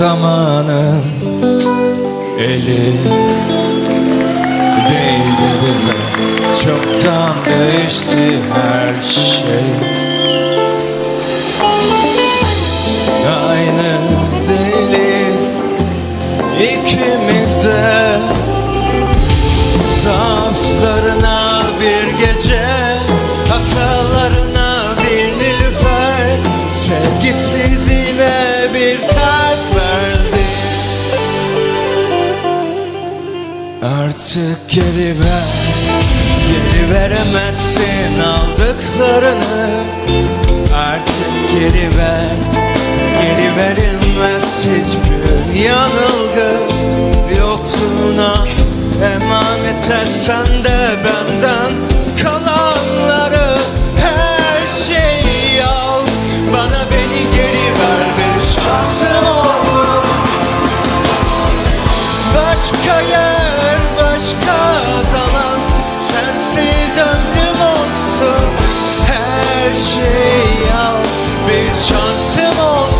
zamanın eli değdi bize. Çoktan değişti her şey. Aynı değiliz ikimiz de. Zaaflarına Artık geri ver Geri veremezsin aldıklarını. Artık geri ver Geri verilmez hiçbir yanılgı. Yokluğuna emanet etsen de benden kalanları. Her şeyi al Bana beni geri ver bir şansım olsun. Başka yer, her şey al. Bir şansım olsun.